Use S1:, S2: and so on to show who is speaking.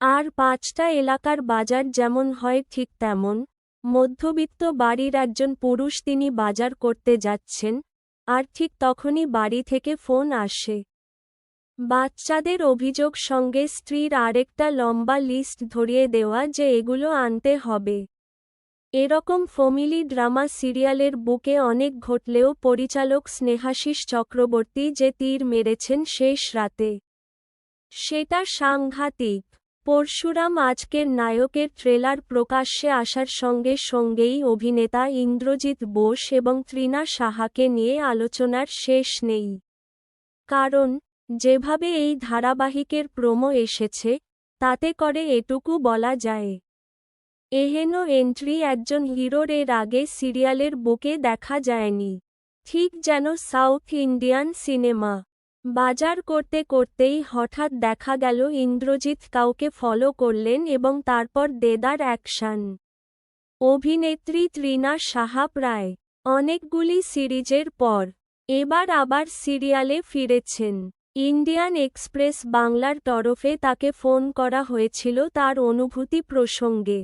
S1: আর পাঁচটা এলাকার বাজার যেমন হয় ঠিক তেমন। মধ্যবিত্ত বাড়ির একজন পুরুষ তিনি বাজার করতে যাচ্ছেন, আর ঠিক তখনই বাড়ি থেকে ফোন আসে। বাচ্চাদের অভিযোগ সঙ্গে স্ত্রীর আরেকটা লম্বা লিস্ট ধরিয়ে দেওয়া যে এগুলো আনতে হবে। এরকম ফ্যামিলি ড্রামা সিরিয়ালের বুকে অনেক ঘটলেও পরিচালক স্নেহাশিস চক্রবর্তী যে তীর মেরেছেন শেষ রাতে। সেটা সাংঘাতিক। পরশুরাম আজকের নায়কের ট্রেলার প্রকাশ্যে আসার সঙ্গে সঙ্গেই অভিনেতা ইন্দ্রজিৎ বোস এবং তৃণা সাহাকে নিয়ে আলোচনার শেষ নেই। কারণ, যেভাবে এই ধারাবাহিকের প্রোমো এসেছে, তাতে করে এটুকু বলা যায়। এহেন এন্ট্রি একজন হিরোর এর আগে সিরিয়ালের বুকে দেখা যায়নি। ঠিক যেন সাউথ ইন্ডিয়ান সিনেমা বাজার করতে করতেই হঠাৎ দেখা গেল ইন্দ্রজিৎ কাউকে ফলো করলেন এবং তারপর দেদার অ্যাকশন অভিনেত্রী তৃণা সাহা প্রায় অনেকগুলি সিরিজের পর এবার আবার সিরিয়ালে ফিরেছেন। ইন্ডিয়ান এক্সপ্রেস বাংলার তরফে তাকে ফোন করা হয়েছিল তার অনুভূতি প্রসঙ্গে।